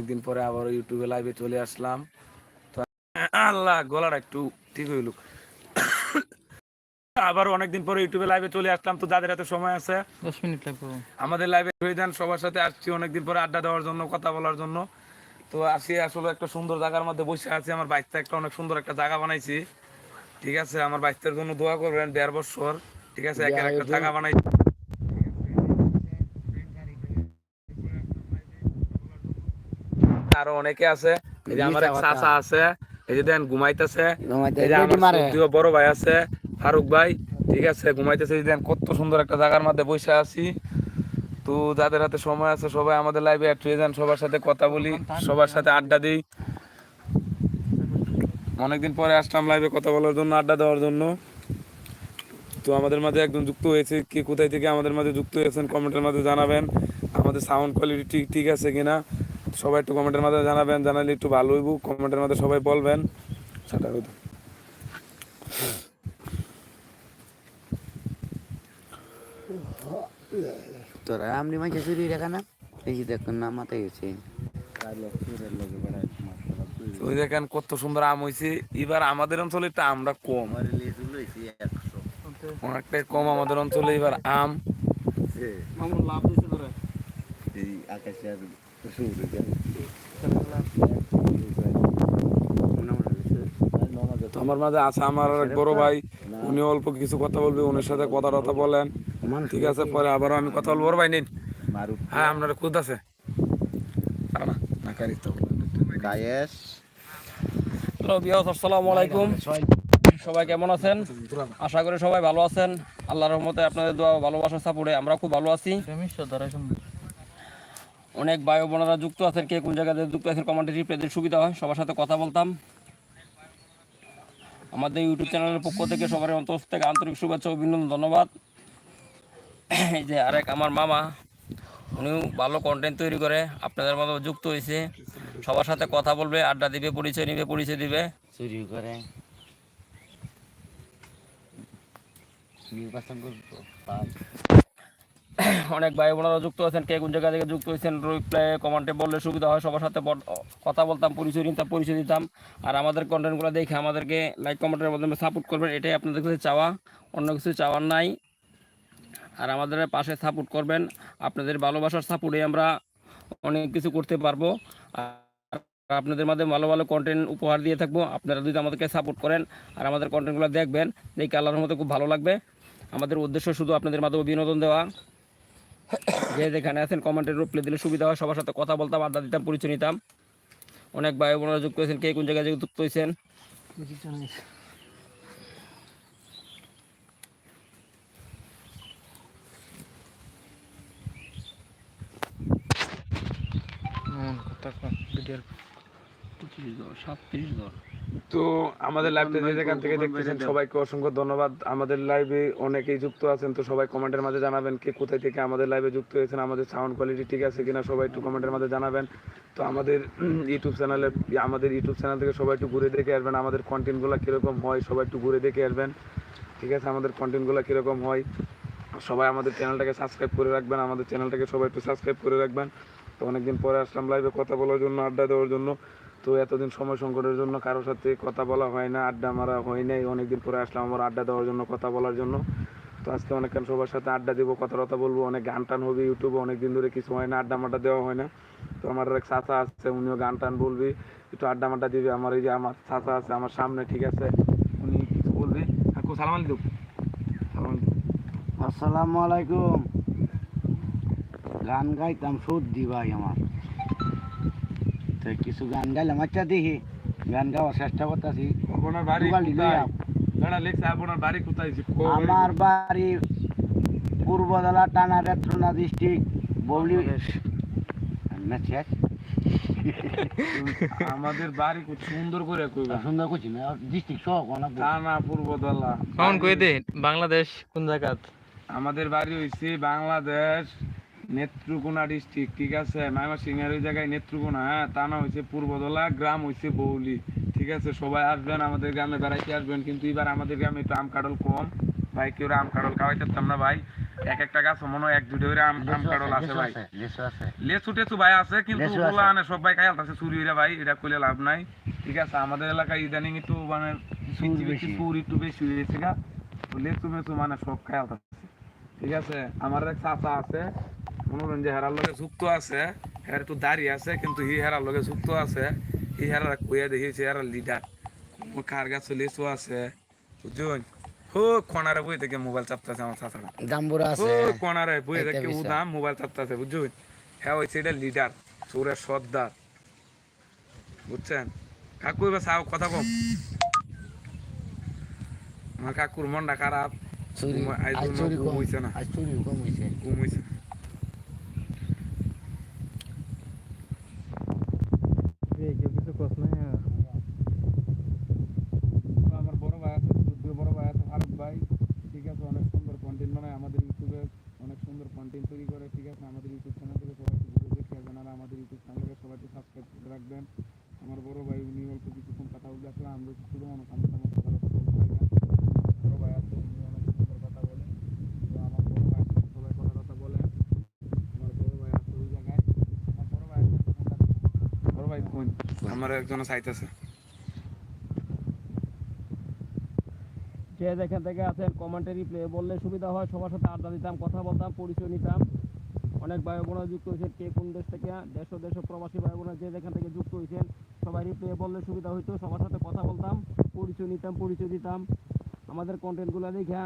একদিন পরে আবার ইউটিউবে লাইভে চলে আসলাম। তো আল্লাহ গলাটা একটু ঠিক হইল আবার অনেকদিন পরে ইউটিউবে লাইভে চলে আসলাম। তো যাদের হাতে সময় আছে দশ মিনিট লাগবে। আমাদের লাইভে দেন সবার সাথে আসছি অনেকদিন পরে আড্ডা দেওয়ার জন্য কথা বলার জন্য। তো আসি আসলে একটা সুন্দর জায়গার মধ্যে বসে আছি। আমার বাইকটা একটা অনেক সুন্দর একটা জায়গা বানাইছি। ঠিক আছে আমার বাইকটার জন্য দোয়া করবেন দেড় বছর। ঠিক আছে একের একটা জায়গা বানাইছি। আরও অনেকে আছে। এই যে আমার এক চাচা আছে এই যে দেন ঘুমাইতেছে। ঘুমাইতে- এই যে আমার বড় ভাই আছে ফারুক ভাই ঠিক আছে ঘুমাইতেছে। এই দেন কত সুন্দর একটা জায়গার মধ্যে বসে আছি। তো যাদের হাতে সময় আছে সবাই আমাদের লাইভে হয়ে যান সবার সাথে কথা বলি সবার সাথে আড্ডা দিই। অনেকদিন পরে আসলাম লাইভে কথা বলার জন্য আড্ডা দেওয়ার জন্য। তো আমাদের মাঝে একজন যুক্ত হয়েছে কি কোথায় থেকে আমাদের মাঝে যুক্ত হয়েছেন কমেন্টের মাঝে জানাবেন। আমাদের সাউন্ড কোয়ালিটি ঠিক ঠিক আছে কিনা? সবাই একটু কমেন্টের মাধ্যমে জানাবেন জানালে একটু ভালো হইব। কমেন্টের মাধ্যমে সবাই বলবেন। সেটা তোরা আমনি মাঝে চুরি রেখা না? এই দেখুন না মাথায় গেছে। ওই দেখেন কত সুন্দর আম হয়েছে এবার আমাদের অঞ্চলে একটু আমরা কম। অনেকটাই কম আমাদের অঞ্চলে এবার আম। লাভ দিছে তোরা। তো আমার মাঝে আছে আমার এক বড় ভাই উনি অল্প কিছু কথা বলবে উনির সাথে কথা টথা বলেন ঠিক আছে পরে আবারও আমি কথা বলব। বড় ভাই নিন। হ্যাঁ আপনার খুদ আছে। আর না, না, কারি তো। গায়েস হ্যালো বিয়াস আসসালামু আলাইকুম। সবাই কেমন আছেন? আশা করি সবাই ভালো আছেন। আল্লাহর রহমতে আপনাদের দোয়া ভালোবাসা সাপোর্টে আমরা খুব ভালো আছি। অনেক বায়ু বোনেরা যুক্ত আছেন, কে কোন জায়গাতে যুক্ত আছেন কমেন্টে রিপ্লাইদের সুবিধা হয়, সবার সাথে কথা বলতাম। আমাদের ইউটিউব চ্যানেলের পক্ষ থেকে সবার অন্তর থেকে আন্তরিক শুভেচ্ছা অভিনন্দন, ধন্যবাদ। এই যে আরেক আমার মামা, উনিও ভালো কন্টেন্ট তৈরি করে, আপনাদের মতো যুক্ত হয়েছে। সবার সাথে কথা বলবে, আড্ডা দিবে, পরিচয় নিবে, পরিচয় দিবে। করে। নির্বাচন অনেক ভাই বোনেরা যুক্ত আছেন, কে কোন জায়গা থেকে যুক্ত হয়েছেন রিপ্লাই কমেন্টে বললে সুবিধা হয়, সবার সাথে কথা বলতাম, পরিচয় নিতাম, পরিচয় দিতাম। আর আমাদের কন্টেন্টগুলো দেখে আমাদেরকে লাইক কমেন্টের মাধ্যমে সাপোর্ট করবেন, এটাই আপনাদের কাছে চাওয়া, অন্য কিছু চাওয়ার নাই। আর আমাদের পাশে সাপোর্ট করবেন, আপনাদের ভালোবাসার সাপোর্টে আমরা অনেক কিছু করতে পারব। আর আপনাদের মাঝে ভালো ভালো কন্টেন্ট উপহার দিয়ে থাকব, আপনারা যদি আমাদেরকে সাপোর্ট করেন, আর আমাদের কন্টেন্টগুলো দেখবেন, দেখে আল্লাহর মতো খুব ভালো লাগবে। আমাদের উদ্দেশ্য শুধু আপনাদের মাধ্যমে বিনোদন দেওয়া। যে যেখানে আছেন কমেন্টের রিপ্লাই দিলে সুবিধা হয়, সবার সাথে কথা বলতাম, আড্ডা দিতাম, পরিচয় নিতাম। অনেক ভাই বোনেরা যুক্ত হয়েছেন, কে কোন জায়গায় যুক্ত হয়েছেন? সাতত্রিশ দর তো আমাদের লাইভটা যে যেখান থেকে দেখতেছেন সবাইকে অসংখ্য ধন্যবাদ। আমাদের লাইভে অনেকেই যুক্ত আছেন তো সবাই কমেন্টের মাঝে জানাবেন কে কোথায় থেকে আমাদের লাইভে যুক্ত হয়েছেন আমাদের সাউন্ড কোয়ালিটি ঠিক আছে কিনা সবাই একটু কমেন্টের মাঝে জানাবেন। তো আমাদের ইউটিউব চ্যানেলে আমাদের ইউটিউব চ্যানেল থেকে সবাই একটু ঘুরে দেখে আসবেন আমাদের কন্টেন্টগুলো কীরকম হয় সবাই একটু ঘুরে দেখে আসবেন। ঠিক আছে আমাদের কন্টেন্টগুলো কীরকম হয় সবাই আমাদের চ্যানেলটাকে সাবস্ক্রাইব করে রাখবেন আমাদের চ্যানেলটাকে সবাই একটু সাবস্ক্রাইব করে রাখবেন। তো অনেকদিন পরে আসলাম লাইভে কথা বলার জন্য আড্ডা দেওয়ার জন্য। তো এতদিন সময় সংকটের জন্য কারোর সাথে কথা বলা হয় না, আড্ডা মারা হয় নাই, অনেকদিন পরে আসলাম আমার আড্ডা দেওয়ার জন্য, কথা বলার জন্য। তো আজকে অনেকক্ষণ সবার সাথে আড্ডা দেবো কথা কথা বলব, অনেক গান টান হবে ইউটিউবে, অনেকদিন ধরে কিছু হয় না, আড্ডা মাড্ডা দেওয়া হয় না। তো আমার এক চাচা আছে, উনিও গান টান বলবি, একটু আড্ডা মাড্ডা দিবে, আমার এই যে আমার চাচা আছে, আমার সামনে ঠিক আছে, উনি কিছু বলবে। সালাম আলী দেব সালাম আসসালামু আলাইকুম। গান গাইতাম সর্দি ভাই আমার। তো কিছু গান গাইলাম আচ্ছা দেখি। গান গাওয়ার চেষ্টা করতেছি। আপনার বাড়ি গাড়া লেখছে আপনার বাড়ি কোথায়? আমার বাড়ি পূর্বদলা টানা রেত্রনা ডিস্ট্রিক্ট বৌলি আমাদের বাড়ি খুব সুন্দর করে কইবা সুন্দর করছি না ডিস্ট্রিক্ট সহ অনেক থানা পূর্বদলা কেমন কই দে বাংলাদেশ কোন জায়গাত? আমাদের বাড়ি হইছে বাংলাদেশ। নেত্রকোনা ডিস্ট্রিক্ট ঠিক আছে? মাইমা সিংহের ওই জায়গায় নেত্রকোনা হ্যাঁ? থানা হইছে পূর্বদলা গ্রাম হইছে বৌলি ঠিক আছে? সবাই আসবেন আমাদের গ্রামে বেড়াইতে আসবেন কিন্তু এবার আমাদের গ্রামে একটু আম কাঁঠাল কম। ভাই কেউ আম কাঁঠাল খাওয়াইতে পারতাম না ভাই? এক একটা গাছ মনে হয় এক দুটো করে আম আম কাটল আছে, ভাই। লিচু টেচু ভাই আছে কিন্তু। মানে সব ভাই খাই আছে চুরি হইরা ভাই। এটা কইলে লাভ নাই ঠিক আছে? আমাদের এলাকায় ইদানিং একটু মানে চুর একটু বেশি হয়েছে গা। তো লেচু মেচু মানে সব খাই আছে ঠিক আছে? আমার এক চাচা আছে মনে করেন যে হেরার লগে যুক্ত আছে হের একটু দাঁড়িয়ে আছে কিন্তু হি হেরার লগে যুক্ত আছে হি হেরার কইয়া দেখিয়েছে হেরার লিডার কার গাছে লেচু আছে বুঝছেন? হো খনারে বই থেকে মোবাইল চাপতেছে আমার চাচারা জাম্বুরা আছে কোনারে বইয়ে একটা দেখে বিষয়। উদাম মোবাইল চাপতাছে বুঝছেন? হ্যাঁ হয়েছে এটা লিডার চোরের সর্দার। বুঝছেন? কাকু এবার সাও কথা কম। আমার কাকুর মনটা খারাপ। আজ চুরি কম হইছে না। আজ চুরি কম হইছে। ঘুম হয়েছে আমার বড় ভাই আছে, দুই বড় ভাই আছে, ফারুক ভাই, ঠিক আছে, অনেক সুন্দর কন্টেন্ট বানায় আমাদের ইউটিউবে, অনেক সুন্দর কন্টেন্ট তৈরি করে, ঠিক আছে, আমাদের ইউটিউব চ্যানেল থেকে সবাই ভিডিও দেখে আর আমাদের ইউটিউব চ্যানেলকে সবাইকে সাবস্ক্রাইব করে রাখবেন। আমার বড় ভাই, উনি অল্প কিছুক্ষণ কথা বলে আসলে আমরা শুধু মানুষ আমরা তেমন কথা কথা বলতে পারি না বড় ভাই আছে উনি অনেক সুন্দর কথা বলে তো আমার বড় ভাই সাথে সবাই কথা কথা বলে আমার বড় ভাই আছে ওই জায়গায় আমার বড় ভাই আছে বড় ভাই কোন আমার একজন চাইতেছে যে যেখান থেকে আছেন কমেন্টে রিপ্লে বললে সুবিধা হয়, সবার সাথে আড্ডা দিতাম, কথা বলতাম, পরিচয় নিতাম। অনেক ভাই যুক্ত হয়েছেন, কে কোন দেশ থেকে, দেশ দেশ প্রবাসী ভাই যে যেখান থেকে যুক্ত হয়েছেন, সবাই রিপ্লে বললে সুবিধা হইতো, সবার সাথে কথা বলতাম, পরিচয় নিতাম, পরিচয় দিতাম। আমাদের কন্টেন্টগুলো দেখে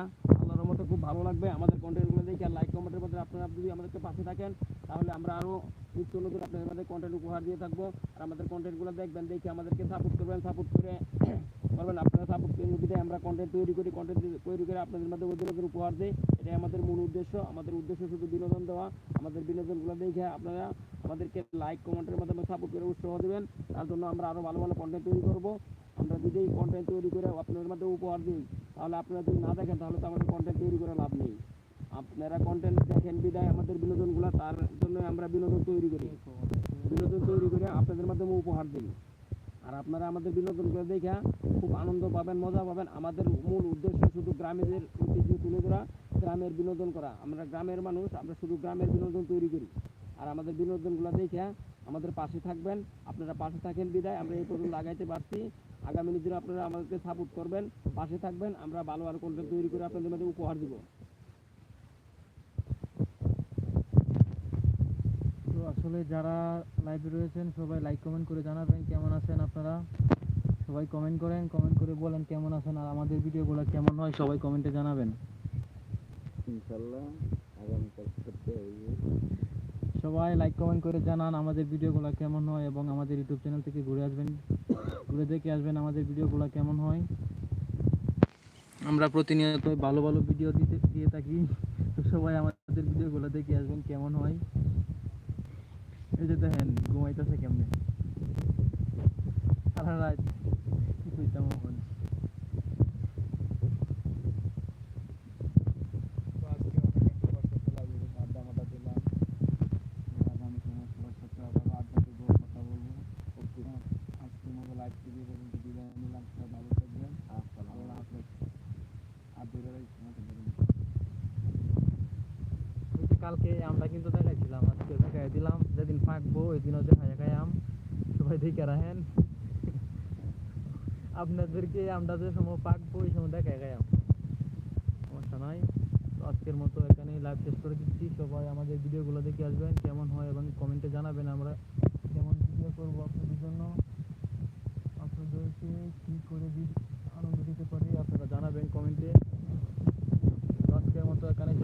মতো খুব ভালো লাগবে। আমাদের কন্টেন্টগুলো দেখে লাইক কমেন্টের মধ্যে আপনারা যদি আমাদেরকে পাশে থাকেন, তাহলে আমরা আরও নিত্য নতুন আপনাদের মধ্যে কন্টেন্ট উপহার দিয়ে থাকব। আর আমাদের কন্টেন্টগুলো দেখবেন, দেখে আমাদেরকে সাপোর্ট করবেন সাপোর্ট করে করবেন আপনারা সাপোর্ট করে বিদায় আমরা কন্টেন্ট তৈরি করি কন্টেন্ট তৈরি করে আপনাদের মধ্যে ওদের উপহার দিই। এটাই আমাদের মূল উদ্দেশ্য। আমাদের উদ্দেশ্য শুধু বিনোদন দেওয়া। আমাদের বিনোদনগুলো দেখে আপনারা আমাদেরকে লাইক কমেন্টের মাধ্যমে সাপোর্ট করে উৎসাহ দেবেন। তার জন্য আমরা আরও ভালো ভালো কন্টেন্ট তৈরি করব। আমরা যদি এই কন্টেন্ট তৈরি করে আপনাদের মধ্যে উপহার দিই, তাহলে আপনারা যদি না দেখেন, তাহলে তো আমাদের কন্টেন্ট তৈরি করে লাভ নেই। আপনারা কন্টেন্ট দেখেন, বিদায় আমাদের বিনোদনগুলো, তার জন্য আমরা বিনোদন তৈরি করি। বিনোদন তৈরি করে আপনাদের মাধ্যমে উপহার দিই। আর আপনারা আমাদের বিনোদনগুলো দেখে খুব আনন্দ পাবেন, মজা পাবেন। আমাদের মূল উদ্দেশ্য শুধু গ্রামেদের ঐতিহ্য তুলে ধরা, গ্রামের বিনোদন করা। আমরা গ্রামের মানুষ, আমরা শুধু গ্রামের বিনোদন তৈরি করি। আর আমাদের বিনোদনগুলো দেখে আমাদের পাশে থাকবেন। আপনারা পাশে থাকেন, বিদায়। আমরা এই পর্যন্ত লাগাইতে পারছি। আগামী দিনে আপনারা আমাদেরকে সাপোর্ট করবেন পাশে থাকবেন আমরা ভালো আর কন্টেন্ট তৈরি করে আপনাদের মধ্যে উপহার দিব। তো আসলে যারা লাইভে রয়েছেন সবাই লাইক কমেন্ট করে জানাবেন কেমন আছেন আপনারা। সবাই কমেন্ট করেন কমেন্ট করে বলেন কেমন আছেন আর আমাদের ভিডিওগুলো কেমন হয় সবাই কমেন্টে জানাবেন। ইনশাআল্লাহ আগামীকাল সবাই লাইক কমেন্ট করে জানান আমাদের ভিডিওগুলো কেমন হয় এবং আমাদের ইউটিউব চ্যানেল থেকে ঘুরে আসবেন। ঘুরে দেখে আসবেন আমাদের ভিডিওগুলো কেমন হয়। আমরা প্রতিনিয়ত ভালো ভালো ভিডিও দিতে দিয়ে থাকি। তো সবাই আমাদের ভিডিওগুলো দেখে আসবেন কেমন হয়। এই যে দেখেন, ঘুমাইতেছে কেমনে? সারা রাত কি কইতাম এখন তো আজকে অনেক সবার সাথে লাইভে আড্ডা মাড্ডা দিলাম আগামী সময় সবার সাথে আবার আড্ডা দেবো কথা বলব আজকের মতো লাইভ টিভি পর্যন্ত বিদায় নিলাম সবাই ভালো থাকবেন আল্লাহ হাফেজ আর দূরে আমাদের ওই যে কালকে আমরা কিন্তু দেখাইছিলাম আজকে দেখাই দিলাম। যেদিন পাকবো ওই দিনও দেখাই আম। সবাই দেখে রাখেন। আপনাদেরকে আমরা যে সময় পাকবো ওই সময় দেখাই গায়াম সমস্যা নাই। তো আজকের মতো এখানেই লাইভ শেষ করে দিচ্ছি। সবাই আমাদের ভিডিওগুলো দেখে আসবেন, কেমন হয় এবং কমেন্টে জানাবেন আমরা কেমন ভিডিও করব আপনাদের জন্য। আপনাদেরকে কী করে আনন্দ দিতে পারি, আপনারা জানাবেন কমেন্টে tenemos toda acá en el